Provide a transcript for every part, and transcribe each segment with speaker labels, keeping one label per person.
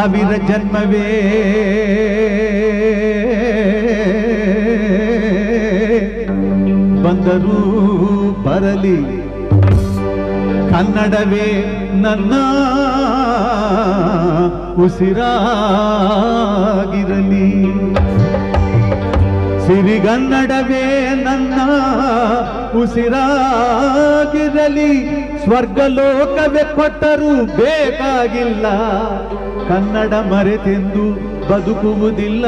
Speaker 1: ಸಾವಿರ ಜನ್ಮವೇ. ಬಂದರೂ ಬರಲಿ. ಕನ್ನಡವೇ ನನ್ನ ಉಸಿರಾಗಿರಲಿ. ಸಿರಿಗನ್ನಡವೇ ನನ್ನ ಉಸಿರಾಗಿರಲಿ. ಸ್ವರ್ಗಲೋಕವೇ ಕೊಟ್ಟರೂ ಬೇಕಾಗಿಲ್ಲ. ಕನ್ನಡ ಮರೆತೆಂದು ಬದುಕುವುದಿಲ್ಲ.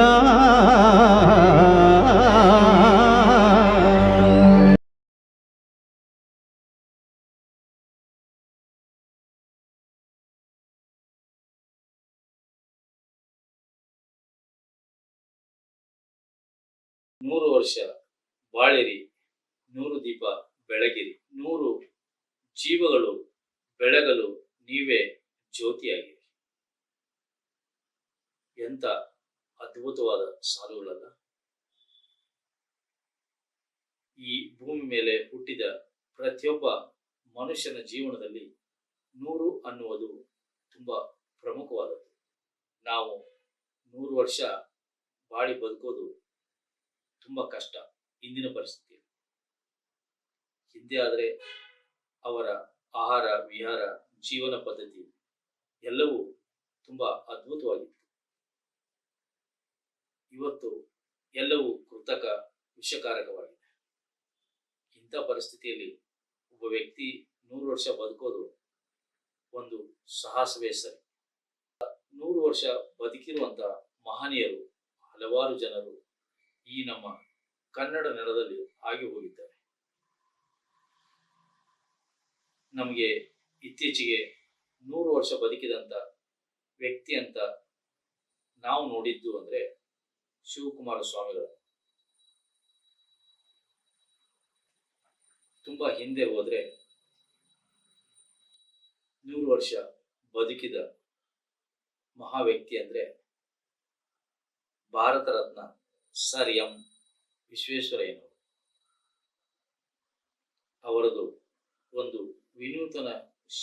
Speaker 2: ನೂರು ವರ್ಷ ಬಾಳಿರಿ ನೂರು ದೀಪ ಬೆಳಗಿರಿ ನೂರು ಜೀವಗಳು ಬೆಳಗಲು ನೀವೇ ಜ್ಯೋತಿಯಾಗಿರಿ. ಎಂತ ಅದ್ಭುತವಾದ ಸಾಲುಗಳಲ್ಲ. ಈ ಭೂಮಿ ಮೇಲೆ ಹುಟ್ಟಿದ ಪ್ರತಿಯೊಬ್ಬ ಮನುಷ್ಯನ ಜೀವನದಲ್ಲಿ ನೂರು ಅನ್ನುವುದು ತುಂಬಾ ಪ್ರಮುಖವಾದದ್ದು. ನಾವು ನೂರು ವರ್ಷ ಬಾಳಿ ಬದುಕೋದು ತುಂಬಾ ಕಷ್ಟ ಇಂದಿನ ಪರಿಸ್ಥಿತಿ. ಹಿಂದೆ ಆದರೆ ಅವರ ಆಹಾರ, ವಿಹಾರ, ಜೀವನ ಪದ್ಧತಿ ಎಲ್ಲವೂ ತುಂಬಾ ಅದ್ಭುತವಾಗಿತ್ತು. ಇವತ್ತು ಎಲ್ಲವೂ ಕೃತಕ, ವಿಷಕಾರಕವಾಗಿದೆ. ಇಂಥ ಪರಿಸ್ಥಿತಿಯಲ್ಲಿ ಒಬ್ಬ ವ್ಯಕ್ತಿ ನೂರು ವರ್ಷ ಬದುಕೋದು ಒಂದು ಸಾಹಸವೇ ಸರಿ. ನೂರು ವರ್ಷ ಬದುಕಿರುವಂತ ಮಹನೀಯರು ಹಲವಾರು ಜನರು ಈ ನಮ್ಮ ಕನ್ನಡ ನೆಲದಲ್ಲಿ ಆಗಿ ಹೋಗಿದ್ದಾರೆ. ನಮಗೆ ಇತ್ತೀಚೆಗೆ ನೂರು ವರ್ಷ ಬದುಕಿದಂತ ವ್ಯಕ್ತಿ ಅಂತ ನಾವು ನೋಡಿದ್ದು ಅಂದ್ರೆ ಶಿವಕುಮಾರ ಸ್ವಾಮಿಗಳು. ತುಂಬಾ ಹಿಂದೆ ಹೋದರೆ ನೂರು ವರ್ಷ ಬದುಕಿದ ಮಹಾ ವ್ಯಕ್ತಿ ಅಂದ್ರೆ ಭಾರತ ರತ್ನ ಸರ್ ಎಂ ವಿಶ್ವೇಶ್ವರಯ್ಯನವರು. ಅವರದು ಒಂದು ವಿನೂತನ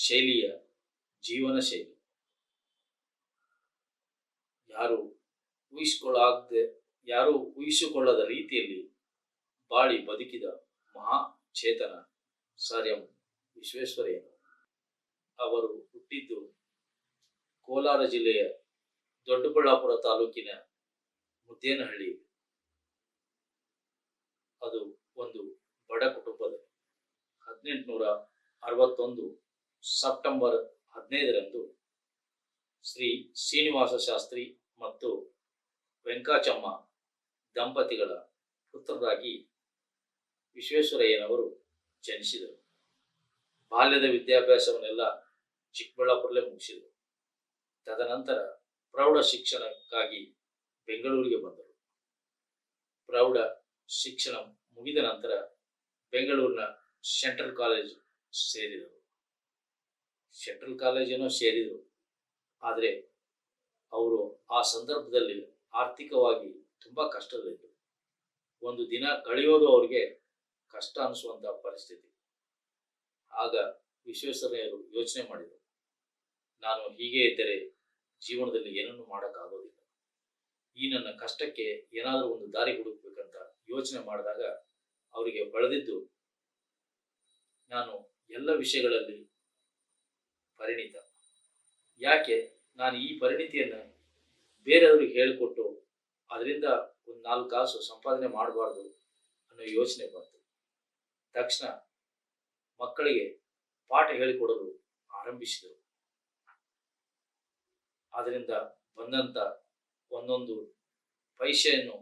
Speaker 2: ಶೈಲಿಯ ಜೀವನ ಶೈಲಿ. ಯಾರು ಊಹಿಸಿಕೊಳ್ಳಾಗದೆ, ಯಾರು ಊಹಿಸಿಕೊಳ್ಳದ ರೀತಿಯಲ್ಲಿ ಬಾಳಿ ಬದುಕಿದ ಮಹಾ ಚೇತನ ಸರ್ ಎಂ ವಿಶ್ವೇಶ್ವರಯ್ಯ ಅವರು ಹುಟ್ಟಿದ್ದು ಕೋಲಾರ ಜಿಲ್ಲೆಯ ದೊಡ್ಡಬಳ್ಳಾಪುರ ತಾಲೂಕಿನ ಮುದ್ದೇನಹಳ್ಳಿ. ಅದು ಒಂದು ಬಡ ಕುಟುಂಬದ ಹದಿನೆಂಟುನೂರ ಅರವತ್ತೊಂದು ಸೆಪ್ಟೆಂಬರ್ ಹದಿನೈದರಂದು ಶ್ರೀ ಶ್ರೀನಿವಾಸ ಶಾಸ್ತ್ರಿ ಮತ್ತು ವೆಂಕಾಚಮ್ಮ ದಂಪತಿಗಳ ಪುತ್ರರಾಗಿ ವಿಶ್ವೇಶ್ವರಯ್ಯನವರು ಜನಿಸಿದರು. ಬಾಲ್ಯದ ವಿದ್ಯಾಭ್ಯಾಸವನ್ನೆಲ್ಲ ಚಿಕ್ಕಬಳ್ಳಾಪುರಲ್ಲೇ ಮುಗಿಸಿದರು. ತದನಂತರ ಪ್ರೌಢ ಶಿಕ್ಷಣಕ್ಕಾಗಿ ಬೆಂಗಳೂರಿಗೆ ಬಂದರು. ಪ್ರೌಢ ಶಿಕ್ಷಣ ಮುಗಿದ ನಂತರ ಬೆಂಗಳೂರಿನ ಸೆಂಟ್ರಲ್ ಕಾಲೇಜ್ ಸೇರಿದರು. ಸೆಂಟ್ರಲ್ ಕಾಲೇಜೇನೋ ಸೇರಿದರು. ಆದರೆ ಅವರು ಆ ಸಂದರ್ಭದಲ್ಲಿ ಆರ್ಥಿಕವಾಗಿ ತುಂಬ ಕಷ್ಟದಲ್ಲಿದ್ದರು. ಒಂದು ದಿನ ಕಳೆಯೋದು ಅವರಿಗೆ ಕಷ್ಟ ಅನಿಸುವಂಥ ಪರಿಸ್ಥಿತಿ. ಆಗ ವಿಶ್ವೇಶ್ವರಯ್ಯರು ಯೋಚನೆ ಮಾಡಿದರು. ನಾನು ಹೀಗೆ ಇದ್ದರೆ ಜೀವನದಲ್ಲಿ ಏನನ್ನು ಮಾಡೋಕ್ಕಾಗೋದಿಲ್ಲ. ಈ ನನ್ನ ಕಷ್ಟಕ್ಕೆ ಏನಾದರೂ ಒಂದು ದಾರಿ ಹುಡುಕಬೇಕಂತ ಯೋಚನೆ ಮಾಡಿದಾಗ ಅವರಿಗೆ ಬಳದಿದ್ದು, ನಾನು ಎಲ್ಲ ವಿಷಯಗಳಲ್ಲಿ ಪರಿಣಿತ. ಯಾಕೆ? ನಾನು ಈ ಪರಿಣಿತಿಯನ್ನು ಬೇರೆಯವ್ರಿಗೆ ಹೇಳಿಕೊಟ್ಟು ಅದರಿಂದ ಒಂದು ನಾಲ್ಕು ಕಾಸು ಸಂಪಾದನೆ ಮಾಡಬಾರ್ದು ಅನ್ನೋ ಯೋಚನೆ ಬಂತು. ತಕ್ಷಣ ಮಕ್ಕಳಿಗೆ ಪಾಠ ಹೇಳಿಕೊಡಲು ಆರಂಭಿಸಿದರು. ಅದರಿಂದ ಬಂದಂಥ ಒಂದೊಂದು ಪೈಸೆಯನ್ನು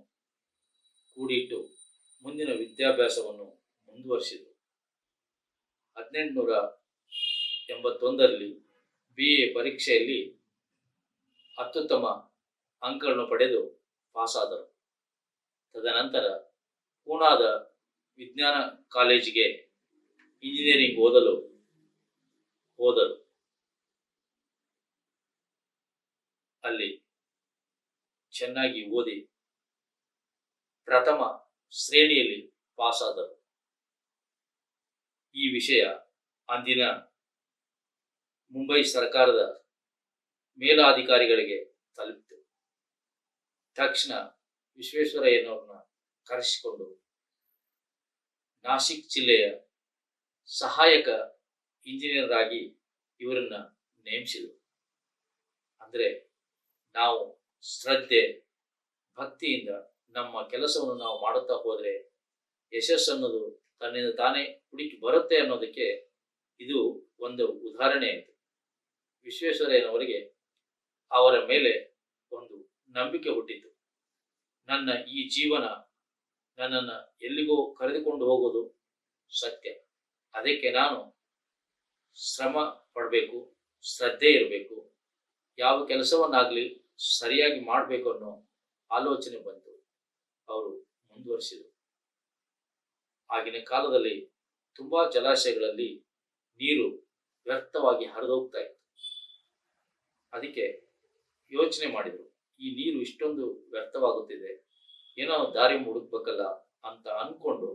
Speaker 2: ಕೂಡಿಟ್ಟು ಮುಂದಿನ ವಿದ್ಯಾಭ್ಯಾಸವನ್ನು ಮುಂದುವರಿಸಿದರು. ಹದಿನೆಂಟುನೂರ ಎಂಬತ್ತೊಂದರಲ್ಲಿ ಬಿ ಎ ಪರೀಕ್ಷೆಯಲ್ಲಿ ಅತ್ಯುತ್ತಮ ಅಂಕಗಳನ್ನು ಪಡೆದು ಪಾಸಾದರು. ತದನಂತರ ಪೂನಾದ ವಿಜ್ಞಾನ ಕಾಲೇಜಿಗೆ ಇಂಜಿನಿಯರಿಂಗ್ ಓದಲು ಹೋದರು. ಅಲ್ಲಿ ಚೆನ್ನಾಗಿ ಓದಿ ಪ್ರಥಮ ಶ್ರೇಣಿಯಲ್ಲಿ ಪಾಸಾದರು. ಈ ವಿಷಯ ಅಂದಿನ ಮುಂಬೈ ಸರ್ಕಾರದ ಮೇಲಾಧಿಕಾರಿಗಳಿಗೆ ತಲುಪಿತು. ತಕ್ಷಣ ವಿಶ್ವೇಶ್ವರಯ್ಯನವ್ರನ್ನ ಕರೆಸಿಕೊಂಡು ನಾಸಿಕ್ ಜಿಲ್ಲೆಯ ಸಹಾಯಕ ಇಂಜಿನಿಯರ್ ಆಗಿ ಇವರನ್ನ ನೇಮಿಸಿದರು. ಅಂದರೆ ನಾವು ಶ್ರದ್ಧೆ, ಭಕ್ತಿಯಿಂದ ನಮ್ಮ ಕೆಲಸವನ್ನು ನಾವು ಮಾಡುತ್ತಾ ಹೋದರೆ ಯಶಸ್ಸು ಅನ್ನೋದು ತನ್ನಿಂದ ತಾನೇ ಹುಡುಕಿ ಬರುತ್ತೆ ಅನ್ನೋದಕ್ಕೆ ಇದು ಒಂದು ಉದಾಹರಣೆ ಆಯಿತು. ವಿಶ್ವೇಶ್ವರಯ್ಯನವರಿಗೆ ಅವರ ಮೇಲೆ ಒಂದು ನಂಬಿಕೆ ಹುಟ್ಟಿತು. ನನ್ನ ಈ ಜೀವನ ನನ್ನನ್ನು ಎಲ್ಲಿಗೋ ಕರೆದುಕೊಂಡು ಹೋಗೋದು ಸತ್ಯ. ಅದಕ್ಕೆ ನಾನು ಶ್ರಮ ಪಡಬೇಕು, ಶ್ರದ್ಧೆ ಇರಬೇಕು, ಯಾವ ಕೆಲಸವನ್ನಾಗಲಿ ಸರಿಯಾಗಿ ಮಾಡಬೇಕು ಅನ್ನೋ ಆಲೋಚನೆ ಬಂತು. ಅವರು ಮುಂದುವರಿಸಿದರು. ಆಗಿನ ಕಾಲದಲ್ಲಿ ತುಂಬಾ ಜಲಾಶಯಗಳಲ್ಲಿ ನೀರು ವ್ಯರ್ಥವಾಗಿ ಹರಿದೋಗ್ತಾ ಇತ್ತು. ಅದಕ್ಕೆ ಯೋಚನೆ ಮಾಡಿದರು, ಈ ನೀರು ಇಷ್ಟೊಂದು ವ್ಯರ್ಥವಾಗುತ್ತಿದೆ, ಏನೋ ದಾರಿ ಮುಡುಕ್ಬೇಕಲ್ಲ ಅಂತ ಅನ್ಕೊಂಡು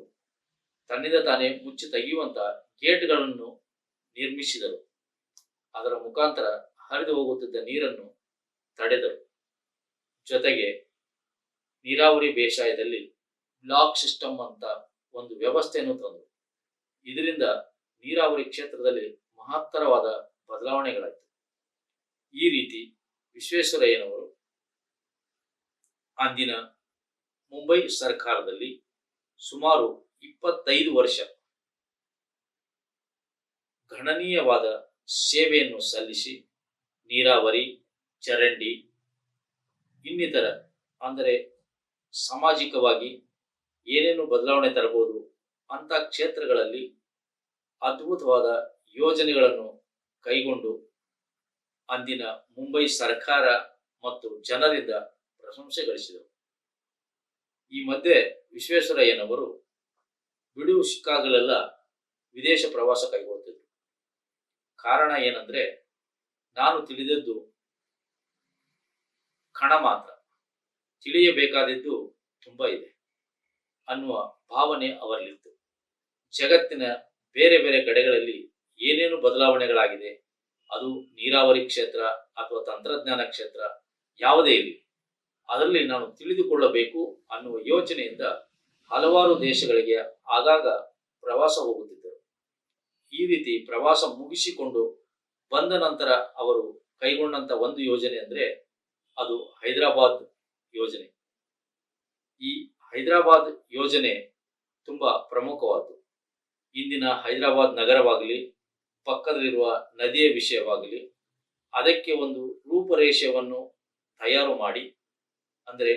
Speaker 2: ತನ್ನಿಂದ ತಾನೇ ಮುಚ್ಚಿ ತೆಗೆಯುವಂತ ಗೇಟ್ಗಳನ್ನು ನಿರ್ಮಿಸಿದರು. ಅದರ ಮುಖಾಂತರ ಹರಿದು ಹೋಗುತ್ತಿದ್ದ ನೀರನ್ನು ತಡೆದರು. ಜೊತೆಗೆ ನೀರಾವರಿ ಬೇಸಾಯದಲ್ಲಿ ಬ್ಲಾಕ್ ಸಿಸ್ಟಮ್ ಅಂತ ಒಂದು ವ್ಯವಸ್ಥೆಯನ್ನು ತಂದರು ಇದರಿಂದ ನೀರಾವರಿ ಕ್ಷೇತ್ರದಲ್ಲಿ ಮಹತ್ತರವಾದ ಬದಲಾವಣೆಗಳಾಯಿತು. ಈ ರೀತಿ ವಿಶ್ವೇಶ್ವರಯ್ಯನವರು ಅಂದಿನ ಮುಂಬೈ ಸರ್ಕಾರದಲ್ಲಿ ಸುಮಾರು ಇಪ್ಪತ್ತೈದು ವರ್ಷ ಗಣನೀಯವಾದ ಸೇವೆಯನ್ನು ಸಲ್ಲಿಸಿ ನೀರಾವರಿ, ಚರಂಡಿ, ಇನ್ನಿತರ, ಅಂದರೆ ಸಾಮಾಜಿಕವಾಗಿ ಏನೇನು ಬದಲಾವಣೆ ತರಬಹುದು ಅಂತ ಕ್ಷೇತ್ರಗಳಲ್ಲಿ ಅದ್ಭುತವಾದ ಯೋಜನೆಗಳನ್ನು ಕೈಗೊಂಡು ಅಂದಿನ ಮುಂಬೈ ಸರ್ಕಾರ ಮತ್ತು ಜನರಿಂದ ಪ್ರಶಂಸೆ ಗಳಿಸಿದರು. ಈ ಮಧ್ಯೆ ವಿಶ್ವೇಶ್ವರಯ್ಯನವರು ಬಿಡುವು ಸಿಕ್ಕಾಗಲೆಲ್ಲ ವಿದೇಶ ಪ್ರವಾಸ ಕೈಗೊಳ್ತಿದ್ರು. ಕಾರಣ ಏನಂದ್ರೆ ನಾನು ತಿಳಿದದ್ದು ಕಣ ಮಾತ್ರ. ತಿಳಿಯಬೇಕಾದದ್ದು ತುಂಬಾ ಇದೆ. ಅನ್ನುವ ಭಾವನೆ ಅವರಲ್ಲಿತ್ತು. ಜಗತ್ತಿನ ಬೇರೆ ಬೇರೆ ಕಡೆಗಳಲ್ಲಿ ಏನೇನು ಬದಲಾವಣೆಗಳಾಗಿದೆ, ಅದು ನೀರಾವರಿ ಕ್ಷೇತ್ರ ಅಥವಾ ತಂತ್ರಜ್ಞಾನ ಕ್ಷೇತ್ರ, ಯಾವುದೇ ಇರಲಿ. ಅದರಲ್ಲಿ ನಾನು ತಿಳಿದುಕೊಳ್ಳಬೇಕು ಅನ್ನುವ ಯೋಚನೆಯಿಂದ ಹಲವಾರು ದೇಶಗಳಿಗೆ ಆಗಾಗ ಪ್ರವಾಸ ಹೋಗುತ್ತಿದ್ದರು. ಈ ರೀತಿ ಪ್ರವಾಸ ಮುಗಿಸಿಕೊಂಡು ಬಂದ ನಂತರ ಅವರು ಕೈಗೊಂಡಂತ ಒಂದು ಯೋಜನೆ ಅಂದ್ರೆ ಅದು ಹೈದರಾಬಾದ್ ಯೋಜನೆ. ಈ ಹೈದರಾಬಾದ್ ಯೋಜನೆ ತುಂಬಾ ಪ್ರಮುಖವಾದ್ದು. ಇಂದಿನ ಹೈದರಾಬಾದ್ ನಗರವಾಗಲಿ, ಪಕ್ಕದಲ್ಲಿರುವ ನದಿಯ ವಿಷಯವಾಗಲಿ, ಅದಕ್ಕೆ ಒಂದು ರೂಪರೇಷೆಯನ್ನು ತಯಾರು ಮಾಡಿ, ಅಂದರೆ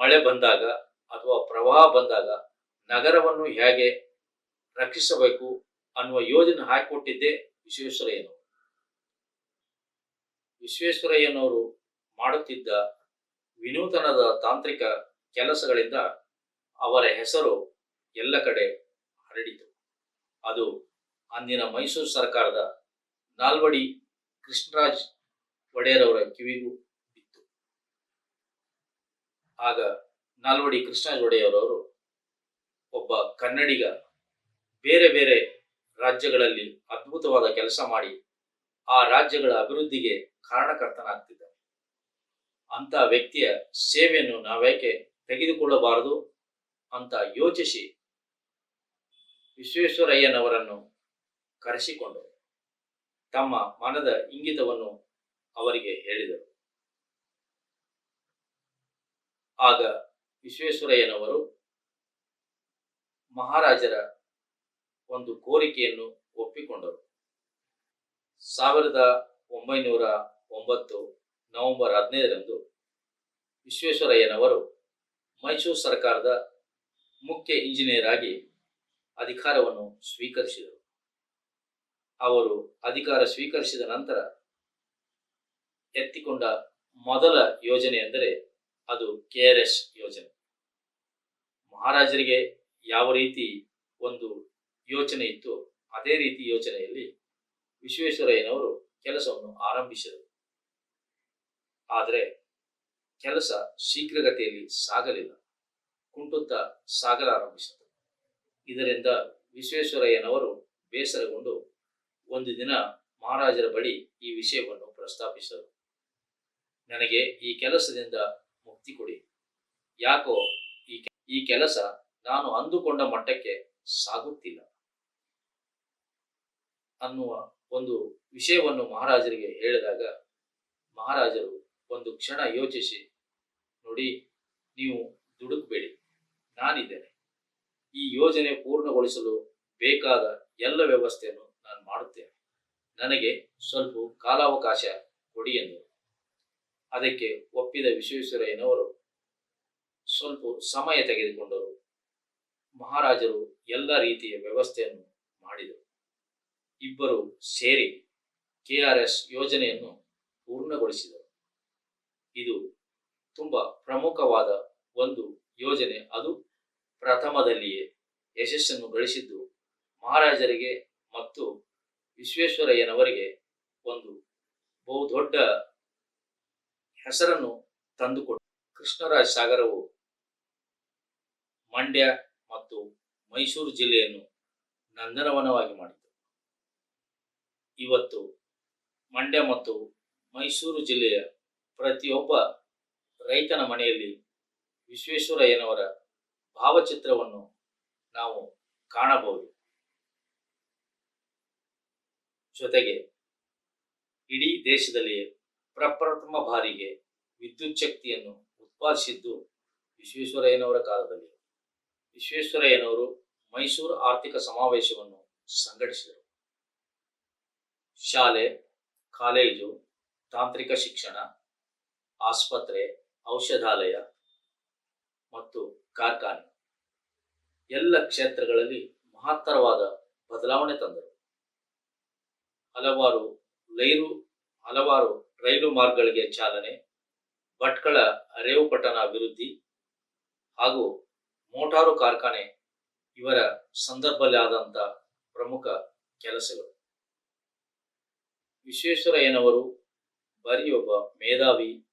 Speaker 2: ಮಳೆ ಬಂದಾಗ ಅಥವಾ ಪ್ರವಾಹ ಬಂದಾಗ ನಗರವನ್ನು ಹೇಗೆ ರಕ್ಷಿಸಬೇಕು ಅನ್ನುವ ಯೋಜನೆ ಹಾಕಿಕೊಟ್ಟಿದ್ದೇ ವಿಶ್ವೇಶ್ವರಯ್ಯನವರು. ವಿಶ್ವೇಶ್ವರಯ್ಯನವರು ಮಾಡುತ್ತಿದ್ದ ವಿನೂತನದ ತಾಂತ್ರಿಕ ಕೆಲಸಗಳಿಂದ ಅವರ ಹೆಸರು ಎಲ್ಲ ಕಡೆ ಹರಡಿತು. ಅದು ಅಂದಿನ ಮೈಸೂರು ಸರ್ಕಾರದ ನಾಲ್ವಡಿ ಕೃಷ್ಣರಾಜ್ ಒಡೆಯರ್ ಕಿವಿಗೂ ಬಿತ್ತು. ಆಗ ನಾಲ್ವಡಿ ಕೃಷ್ಣರಾಜ್ ಒಡೆಯರವರು ಒಬ್ಬ ಕನ್ನಡಿಗ ಬೇರೆ ಬೇರೆ ರಾಜ್ಯಗಳಲ್ಲಿ ಅದ್ಭುತವಾದ ಕೆಲಸ ಮಾಡಿ ಆ ರಾಜ್ಯಗಳ ಅಭಿವೃದ್ಧಿಗೆ ಕಾರಣಕರ್ತನಾಗ್ತಿದ್ದ. ಅಂತ ವ್ಯಕ್ತಿಯ ಸೇವೆಯನ್ನು ನಾವೇಕೆ ತೆಗೆದುಕೊಳ್ಳಬಾರದು ಅಂತ ಯೋಚಿಸಿ ವಿಶ್ವೇಶ್ವರಯ್ಯನವರನ್ನು ಕರೆಸಿಕೊಂಡರು. ತಮ್ಮ ಮನದ ಇಂಗಿತವನ್ನು ಅವರಿಗೆ ಹೇಳಿದರು. ಆಗ ವಿಶ್ವೇಶ್ವರಯ್ಯನವರು ಮಹಾರಾಜರ ಒಂದು ಕೋರಿಕೆಯನ್ನು ಒಪ್ಪಿಕೊಂಡರು. ಸಾವಿರದ ಒಂಬೈನೂರ ಒಂಬತ್ತು ನವೆಂಬರ್ ಹದಿನೈದರಂದು ವಿಶ್ವೇಶ್ವರಯ್ಯನವರು ಮೈಸೂರು ಸರ್ಕಾರದ ಮುಖ್ಯ ಇಂಜಿನಿಯರ್ ಆಗಿ ಅಧಿಕಾರವನ್ನು ಸ್ವೀಕರಿಸಿದರು. ಅವರು ಅಧಿಕಾರ ಸ್ವೀಕರಿಸಿದ ನಂತರ ಎತ್ತಿಕೊಂಡ ಮೊದಲ ಯೋಜನೆ ಎಂದರೆ ಅದು ಕೆ ಆರ್ ಎಸ್ ಯೋಜನೆ. ಮಹಾರಾಜರಿಗೆ ಯಾವ ರೀತಿ ಒಂದು ಯೋಚನೆ ಇತ್ತು ಅದೇ ರೀತಿ ಯೋಚನೆಯಲ್ಲಿ ವಿಶ್ವೇಶ್ವರಯ್ಯನವರು ಕೆಲಸವನ್ನು ಆರಂಭಿಸಿದರು. ಆದರೆ ಕೆಲಸ ಶೀಘ್ರಗತಿಯಲ್ಲಿ ಸಾಗಲಿಲ್ಲ. ಕುಂಟುತ್ತಾ ಸಾಗಲಾರಂಭಿಸಿತು ಇದರಿಂದ ವಿಶ್ವೇಶ್ವರಯ್ಯನವರು ಬೇಸರಗೊಂಡು ಒಂದು ದಿನ ಮಹಾರಾಜರ ಬಳಿ ಈ ವಿಷಯವನ್ನು ಪ್ರಸ್ತಾಪಿಸಿದರು. ನನಗೆ ಈ ಕೆಲಸದಿಂದ ಮುಕ್ತಿ ಕೊಡಿ. ಯಾಕೋ ಈ ಈ ಕೆಲಸ ನಾನು ಅಂದುಕೊಂಡ ಮಟ್ಟಕ್ಕೆ ಸಾಗುತ್ತಿಲ್ಲ. ಅನ್ನುವ ಒಂದು ವಿಷಯವನ್ನು ಮಹಾರಾಜರಿಗೆ ಹೇಳಿದಾಗ ಮಹಾರಾಜರು ಒಂದು ಕ್ಷಣ ಯೋಚಿಸಿ ನೋಡಿ, ನೀವು ದುಡುಕಬೇಡಿ. ನಾನಿದ್ದೇನೆ. ಈ ಯೋಜನೆ ಪೂರ್ಣಗೊಳಿಸಲು ಬೇಕಾದ ಎಲ್ಲ ವ್ಯವಸ್ಥೆಯನ್ನು ನಾನು ಮಾಡುತ್ತೇನೆ. ನನಗೆ ಸ್ವಲ್ಪ ಕಾಲಾವಕಾಶ ಕೊಡಿ ಎಂದರು. ಅದಕ್ಕೆ ಒಪ್ಪಿದ ವಿಶ್ವೇಶ್ವರಯ್ಯನವರು ಸ್ವಲ್ಪ ಸಮಯ ತೆಗೆದುಕೊಂಡರು. ಮಹಾರಾಜರು ಎಲ್ಲ ರೀತಿಯ ವ್ಯವಸ್ಥೆಯನ್ನು ಮಾಡಿದರು. ಇಬ್ಬರು ಸೇರಿ ಕೆ ಆರ್ ಎಸ್ ಯೋಜನೆಯನ್ನು ಪೂರ್ಣಗೊಳಿಸಿದರು. ಇದು ತುಂಬ ಪ್ರಮುಖವಾದ ಒಂದು ಯೋಜನೆ ಅದು ಪ್ರಥಮದಲ್ಲಿಯೇ ಯಶಸ್ಸನ್ನು ಗಳಿಸಿದ್ದು ಮಹಾರಾಜರಿಗೆ ಮತ್ತು ವಿಶ್ವೇಶ್ವರಯ್ಯನವರಿಗೆ ಒಂದು ಬಹುದೊಡ್ಡ ಹೆಸರನ್ನು ತಂದುಕೊಟ್ಟು ಕೃಷ್ಣರಾಜ ಸಾಗರವು ಮಂಡ್ಯ ಮತ್ತು ಮೈಸೂರು ಜಿಲ್ಲೆಯನ್ನು ನಂದನವನವಾಗಿ ಮಾಡಿತು ಇವತ್ತು ಮಂಡ್ಯ ಮತ್ತು ಮೈಸೂರು ಜಿಲ್ಲೆಯ ಪ್ರತಿಯೊಬ್ಬ ರೈತನ ಮನೆಯಲ್ಲಿ ವಿಶ್ವೇಶ್ವರಯ್ಯನವರ ಭಾವಚಿತ್ರವನ್ನು ನಾವು ಕಾಣಬಹುದು. ಜೊತೆಗೆ ಇಡೀ ದೇಶದಲ್ಲಿಯೇ ಪ್ರಪ್ರಥಮ ಬಾರಿಗೆ ವಿದ್ಯುತ್ ಶಕ್ತಿಯನ್ನು ಉತ್ಪಾದಿಸಿದ್ದು ವಿಶ್ವೇಶ್ವರಯ್ಯನವರ ಕಾಲದಲ್ಲಿ. ವಿಶ್ವೇಶ್ವರಯ್ಯನವರು ಮೈಸೂರು ಆರ್ಥಿಕ ಸಮಾವೇಶವನ್ನು ಸಂಘಟಿಸಿದರು. ಶಾಲೆ, ಕಾಲೇಜು, ತಾಂತ್ರಿಕ ಶಿಕ್ಷಣ, ಆಸ್ಪತ್ರೆ ಔಷಧಾಲಯ ಮತ್ತು ಕಾರ್ಖಾನೆ ಎಲ್ಲ ಕ್ಷೇತ್ರಗಳಲ್ಲಿ ಮಹತ್ತರವಾದ ಬದಲಾವಣೆ ತಂದರು. ಹಲವಾರು ರೈಲು ಹಲವಾರು ರೈಲು ಮಾರ್ಗಗಳಿಗೆ ಚಾಲನೆ, ಭಟ್ಕಳ ಅರೇವು ಪಟ್ಟಣ ಅಭಿವೃದ್ಧಿ ಹಾಗೂ ಮೋಟಾರು ಕಾರ್ಖಾನೆ ಇವರ ಸಂದರ್ಭದಲ್ಲಿ ಪ್ರಮುಖ ಕೆಲಸಗಳು. ವಿಶ್ವೇಶ್ವರಯ್ಯನವರು ಬರೀ ಒಬ್ಬ ಮೇಧಾವಿ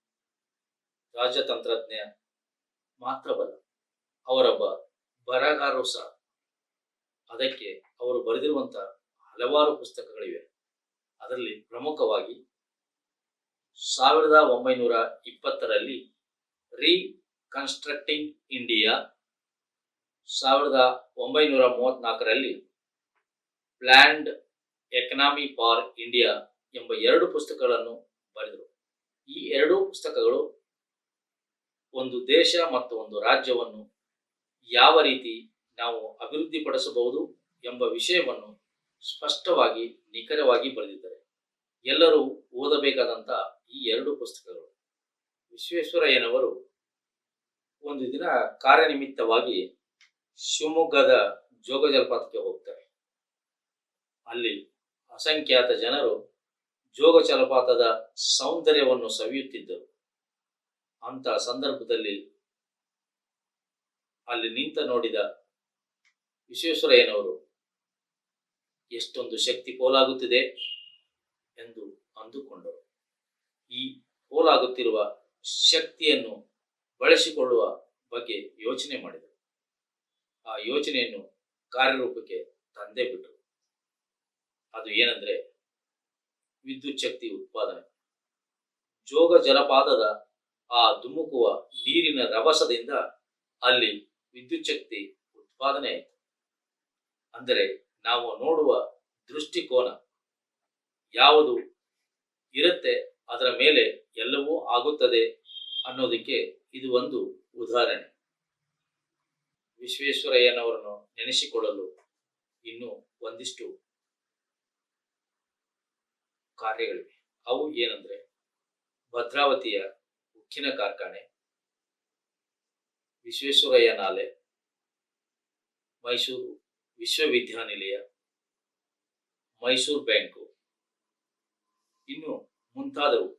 Speaker 2: ರಾಜತಂತ್ರಜ್ಞ ಮಾತ್ರವಲ್ಲ ಅವರೊಬ್ಬ ಬರಹಗಾರರು ಸಹ. ಅದಕ್ಕೆ ಅವರು ಬರೆದಿರುವಂತಹ ಹಲವಾರು ಪುಸ್ತಕಗಳಿವೆ. ಅದರಲ್ಲಿ ಪ್ರಮುಖವಾಗಿ ಸಾವಿರದ ಒಂಬೈನೂರ ಇಪ್ಪತ್ತರಲ್ಲಿ ರೀಕನ್ಸ್ಟ್ರಕ್ಟಿಂಗ್ ಇಂಡಿಯಾ ಸಾವಿರದ ಒಂಬೈನೂರ ಮೂವತ್ನಾಲ್ಕರಲ್ಲಿ ಪ್ಲ್ಯಾಂಡ್ ಎಕನಾಮಿ ಫಾರ್ ಇಂಡಿಯಾ ಎಂಬ ಎರಡು ಪುಸ್ತಕಗಳನ್ನು ಬರೆದರು. ಈ ಎರಡೂ ಪುಸ್ತಕಗಳು ಒಂದು ದೇಶ ಮತ್ತು ಒಂದು ರಾಜ್ಯವನ್ನು ಯಾವ ರೀತಿ ನಾವು ಅಭಿವೃದ್ಧಿಪಡಿಸಬಹುದು ಎಂಬ ವಿಷಯವನ್ನು ಸ್ಪಷ್ಟವಾಗಿ, ನಿಖರವಾಗಿ ಬರೆದಿದ್ದಾರೆ. ಎಲ್ಲರೂ ಓದಬೇಕಾದಂಥ ಈ ಎರಡು ಪುಸ್ತಕಗಳು. ವಿಶ್ವೇಶ್ವರಯ್ಯನವರು ಒಂದು ದಿನ ಕಾರ್ಯನಿಮಿತ್ತವಾಗಿ ಶಿವಮೊಗ್ಗದ ಜೋಗ ಜಲಪಾತಕ್ಕೆ ಹೋಗ್ತಾರೆ. ಅಲ್ಲಿ ಅಸಂಖ್ಯಾತ ಜನರು ಜೋಗ ಜಲಪಾತದ ಸೌಂದರ್ಯವನ್ನು ಸವಿಯುತ್ತಿದ್ದರು. ಅಂತ ಸಂದರ್ಭದಲ್ಲಿ ಅಲ್ಲಿ ನಿಂತ ನೋಡಿದ ವಿಶ್ವೇಶ್ವರಯ್ಯನವರು ಎಷ್ಟೊಂದು ಶಕ್ತಿ ಪೋಲಾಗುತ್ತಿದೆ ಎಂದು ಅಂದುಕೊಂಡರು. ಈ ಪೋಲಾಗುತ್ತಿರುವ ಶಕ್ತಿಯನ್ನು ಬಳಸಿಕೊಳ್ಳುವ ಬಗ್ಗೆ ಯೋಚನೆ ಮಾಡಿದರು. ಆ ಯೋಚನೆಯನ್ನು ಕಾರ್ಯರೂಪಕ್ಕೆ ತಂದೇ ಬಿಟ್ಟರು. ಅದು ಏನಂದ್ರೆ ವಿದ್ಯುತ್ ಶಕ್ತಿ ಉತ್ಪಾದನೆ. ಜೋಗ ಜಲಪಾತದ ಆ ಧುಮುಕುವ ನೀರಿನ ರಭಸದಿಂದ ಅಲ್ಲಿ ವಿದ್ಯುತ್ ಶಕ್ತಿ ಉತ್ಪಾದನೆ ಅಂದರೆ ನಾವು ನೋಡುವ ದೃಷ್ಟಿಕೋನ ಯಾವುದು ಇರುತ್ತೆ ಅದರ ಮೇಲೆ ಎಲ್ಲವೂ ಆಗುತ್ತದೆ ಅನ್ನೋದಕ್ಕೆ ಇದು ಒಂದು ಉದಾಹರಣೆ. ವಿಶ್ವೇಶ್ವರಯ್ಯನವರನ್ನು ನೆನೆಸಿಕೊಳ್ಳಲು ಇನ್ನೂ ಒಂದಿಷ್ಟು ಕಾರ್ಯಗಳಿವೆ. ಅವು ಏನಂದ್ರೆ ಭದ್ರಾವತಿಯ ಉಕ್ಕಿನ ಕಾರ್ಖಾನೆ ವಿಶ್ವೇಶ್ವರಯ್ಯ ನಾಲೆ ಮೈಸೂರು ವಿಶ್ವವಿದ್ಯಾನಿಲಯ, ಮೈಸೂರು ಬ್ಯಾಂಕು. ಇನ್ನು ಮುಂತಾದವು.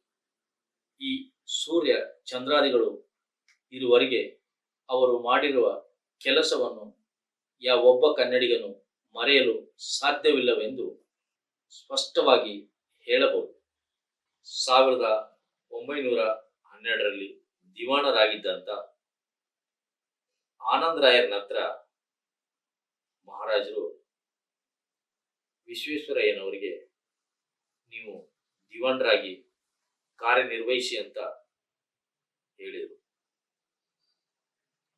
Speaker 2: ಈ ಸೂರ್ಯ ಚಂದ್ರಾದಿಗಳು ಇರುವರೆಗೆ ಅವರು ಮಾಡಿರುವ ಕೆಲಸವನ್ನು ಯಾವೊಬ್ಬ ಕನ್ನಡಿಗನು ಮರೆಯಲು ಸಾಧ್ಯವಿಲ್ಲವೆಂದು ಸ್ಪಷ್ಟವಾಗಿ ಹೇಳಬಹುದು. ಸಾವಿರದ ಒಂಬೈನೂರ ಹನ್ನೆರಡರಲ್ಲಿ ದಿವಾಣರಾಗಿದ್ದಂಥ ಆನಂದರಾಯರ ನಂತರ ಮಹಾರಾಜರು ವಿಶ್ವೇಶ್ವರಯ್ಯನವರಿಗೆ ನೀವು ದಿವಾಣರಾಗಿ ಕಾರ್ಯನಿರ್ವಹಿಸಿ ಅಂತ ಹೇಳಿದರು.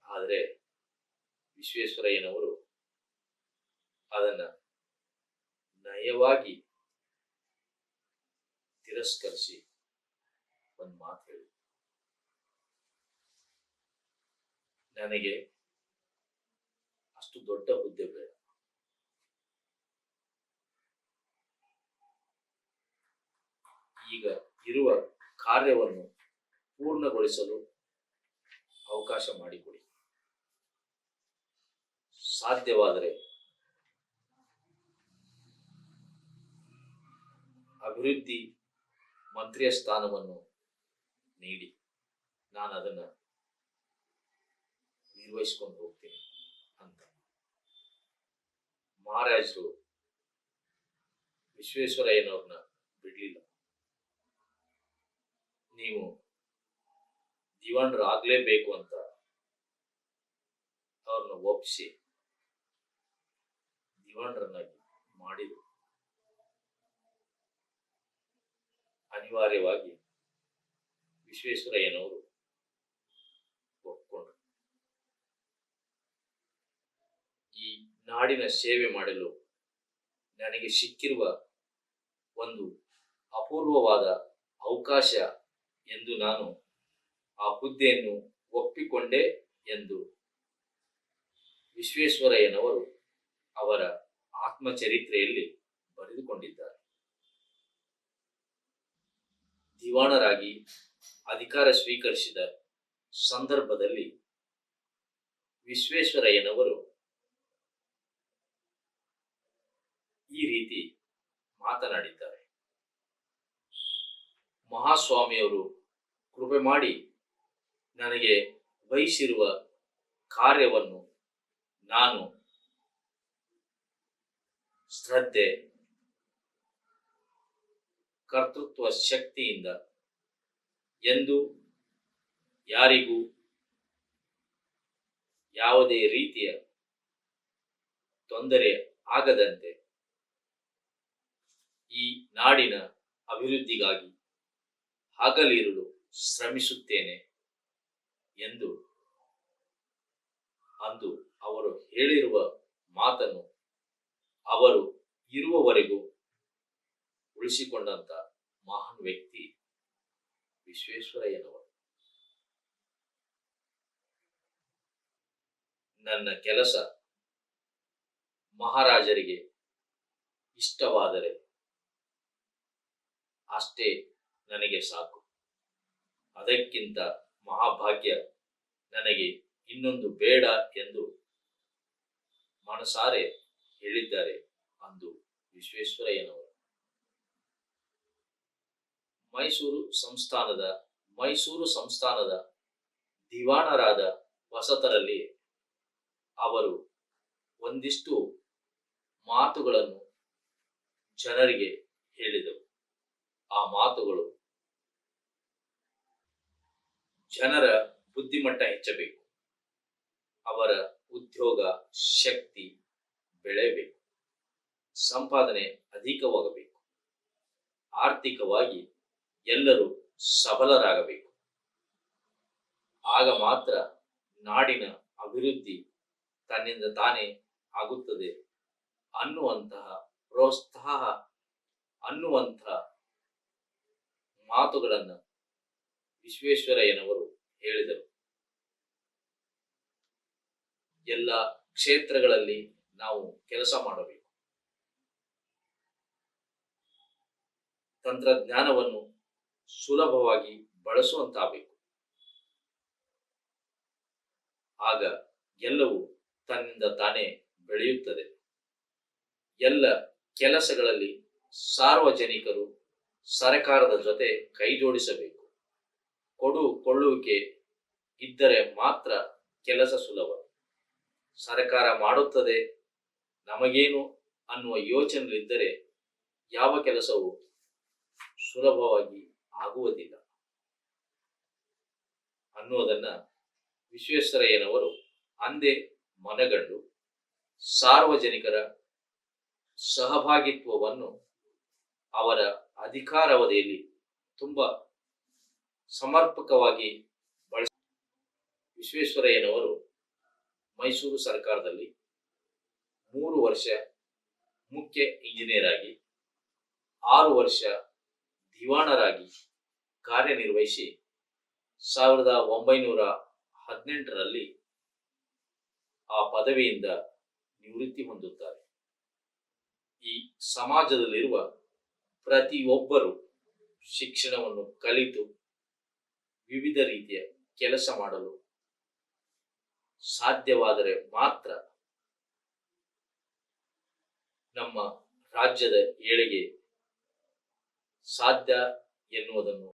Speaker 2: ಆದರೆ ವಿಶ್ವೇಶ್ವರಯ್ಯನವರು ಅದನ್ನ ನಯವಾಗಿ ತಿರಸ್ಕರಿಸಿ ಒಂದು ಮಾತು ನನಗೆ ಅಷ್ಟು ದೊಡ್ಡ ಹುದ್ದೆ ಬೇಡ. ಈಗ ಇರುವ ಕಾರ್ಯವನ್ನು ಪೂರ್ಣಗೊಳಿಸಲು ಅವಕಾಶ ಮಾಡಿಕೊಡಿ. ಸಾಧ್ಯವಾದರೆ ಅಭಿವೃದ್ಧಿ ಮಂತ್ರಿಯ ಸ್ಥಾನವನ್ನು ನೀಡಿ. ನಾನು ಅದನ್ನು ನಿರ್ವಹಿಸ್ಕೊಂಡು ಹೋಗ್ತೀನಿ ಅಂತ. ಮಹಾರಾಜರು ವಿಶ್ವೇಶ್ವರಯ್ಯನವ್ರನ್ನ ಬಿಡಲಿಲ್ಲ. ನೀವು ದಿವಾಣರು ಆಗ್ಲೇಬೇಕು ಅಂತ ಅವ್ರನ್ನ ಒಪ್ಪಿಸಿ ದಿವಾಣರನ್ನಾಗಿ ಮಾಡಿದರು. ಅನಿವಾರ್ಯವಾಗಿ ವಿಶ್ವೇಶ್ವರಯ್ಯನವರು ಒಪ್ಕೊಂಡ್ರು ಈ ನಾಡಿನ ಸೇವೆ ಮಾಡಲು ನನಗೆ ಸಿಕ್ಕಿರುವ ಒಂದು ಅಪೂರ್ವವಾದ ಅವಕಾಶ ಎಂದು ನಾನು ಆ ಹುದ್ದೆಯನ್ನು ಒಪ್ಪಿಕೊಂಡೆ ಎಂದು ವಿಶ್ವೇಶ್ವರಯ್ಯನವರು ಅವರ ಆತ್ಮಚರಿತ್ರೆಯಲ್ಲಿ ಬರೆದುಕೊಂಡಿದ್ದಾರೆ. ದಿವಾಣರಾಗಿ ಅಧಿಕಾರ ಸ್ವೀಕರಿಸಿದ ಸಂದರ್ಭದಲ್ಲಿ ವಿಶ್ವೇಶ್ವರಯ್ಯನವರು ಈ ರೀತಿ ಮಾತನಾಡಿದ್ದಾರೆ. ಮಹಾಸ್ವಾಮಿಯವರು ಕೃಪೆ ಮಾಡಿ ನನಗೆ ವಹಿಸಿರುವ ಕಾರ್ಯವನ್ನು ನಾನು ಶ್ರದ್ಧೆ, ಕರ್ತೃತ್ವ ಶಕ್ತಿಯಿಂದ ಎಂದು ಯಾರಿಗೂ ಯಾವುದೇ ರೀತಿಯ ತೊಂದರೆ ಆಗದಂತೆ ಈ ನಾಡಿನ ಅಭಿವೃದ್ಧಿಗಾಗಿ ಹಗಲಿರುಳು ಶ್ರಮಿಸುತ್ತೇನೆ ಎಂದು ಅಂದು ಅವರು ಹೇಳಿರುವ ಮಾತನ್ನು ಅವರು ಇರುವವರೆಗೂ ಉಳಿಸಿಕೊಂಡಂತ ಮಹಾನ್ ವ್ಯಕ್ತಿ ವಿಶ್ವೇಶ್ವರಯ್ಯನವರು. ನನ್ನ ಕೆಲಸ ಮಹಾರಾಜರಿಗೆ ಇಷ್ಟವಾದರೆ ಅಷ್ಟೇ ನನಗೆ ಸಾಕು. ಅದಕ್ಕಿಂತ ಮಹಾಭಾಗ್ಯ ನನಗೆ ಇನ್ನೊಂದು ಬೇಡ ಎಂದು ಮನಸಾರೆ ಹೇಳಿದ್ದಾರೆ ಅಂದು ವಿಶ್ವೇಶ್ವರಯ್ಯನವರು. ಮೈಸೂರು ಸಂಸ್ಥಾನದ ಮೈಸೂರು ಸಂಸ್ಥಾನದ ದಿವಾಣರಾದ ವಸತರಲ್ಲಿ ಅವರು ಒಂದಿಷ್ಟು ಮಾತುಗಳನ್ನು ಜನರಿಗೆ ಹೇಳಿದರು. ಆ ಮಾತುಗಳು ಜನರ ಬುದ್ಧಿಮಟ್ಟ ಹೆಚ್ಚಬೇಕು. ಅವರ ಉದ್ಯೋಗ ಶಕ್ತಿ ಬೆಳೆಯಬೇಕು. ಸಂಪಾದನೆ ಅಧಿಕವಾಗಬೇಕು. ಆರ್ಥಿಕವಾಗಿ ಎಲ್ಲರೂ ಸಬಲರಾಗಬೇಕು. ಆಗ ಮಾತ್ರ ನಾಡಿನ ಅಭಿವೃದ್ಧಿ ತನ್ನಿಂದ ತಾನೇ ಆಗುತ್ತದೆ ಅನ್ನುವಂತಹ ಪ್ರೋತ್ಸಾಹ ಅನ್ನುವಂತಹ ಮಾತುಗಳನ್ನು ವಿಶ್ವೇಶ್ವರಯ್ಯನವರು ಹೇಳಿದರು. ಎಲ್ಲ ಕ್ಷೇತ್ರಗಳಲ್ಲಿ ನಾವು ಕೆಲಸ ಮಾಡಬೇಕು. ತಂತ್ರಜ್ಞಾನವನ್ನು ಸುಲಭವಾಗಿ ಬಳಸುವಂತಾಗಬೇಕು. ಆಗ ಎಲ್ಲವೂ ತನ್ನಿಂದ ತಾನೇ ಬೆಳೆಯುತ್ತದೆ. ಎಲ್ಲ ಕೆಲಸಗಳಲ್ಲಿ ಸಾರ್ವಜನಿಕರು ಸರ್ಕಾರದ ಜೊತೆ ಕೈ ಜೋಡಿಸಬೇಕು ಕೊಡು ಕೊಳ್ಳುವಿಕೆ ಇದ್ದರೆ ಮಾತ್ರ ಕೆಲಸ ಸುಲಭ. ಸರಕಾರ ಮಾಡುತ್ತದೆ ನಮಗೇನು ಅನ್ನುವ ಯೋಚನೆಯಲ್ಲಿದ್ದರೆ ಯಾವ ಕೆಲಸವು ಸುಲಭವಾಗಿ ಆಗುವುದಿಲ್ಲ. ಅನ್ನುವುದನ್ನ ವಿಶ್ವೇಶ್ವರಯ್ಯನವರು ಅಂದೇ ಮನಗಂಡು ಸಾರ್ವಜನಿಕರ ಸಹಭಾಗಿತ್ವವನ್ನು ಅವರ ಅಧಿಕಾರಾವಧಿಯಲ್ಲಿ ತುಂಬ ಸಮರ್ಪಕವಾಗಿ ಬಳಸ ವಿಶ್ವೇಶ್ವರಯ್ಯನವರು ಮೈಸೂರು ಸರ್ಕಾರದಲ್ಲಿ ಮೂರು ವರ್ಷ ಮುಖ್ಯ ಇಂಜಿನಿಯರ್ ಆಗಿ, ಆರು ವರ್ಷ ದಿವಾಣರಾಗಿ ಕಾರ್ಯನಿರ್ವಹಿಸಿ ಸಾವಿರದ ಒಂಬೈನೂರ ಹದಿನೆಂಟರಲ್ಲಿ ಆ ಪದವಿಯಿಂದ ನಿವೃತ್ತಿ ಹೊಂದುತ್ತಾರೆ. ಈ ಸಮಾಜದಲ್ಲಿರುವ ಪ್ರತಿಯೊಬ್ಬರು ಶಿಕ್ಷಣವನ್ನು ಕಲಿತು ವಿವಿಧ ರೀತಿಯ ಕೆಲಸ ಮಾಡಲು ಸಾಧ್ಯವಾದರೆ ಮಾತ್ರ ನಮ್ಮ ರಾಜ್ಯದ ಏಳಿಗೆ ಸಾಧ್ಯ ಎನ್ನುವುದನ್ನು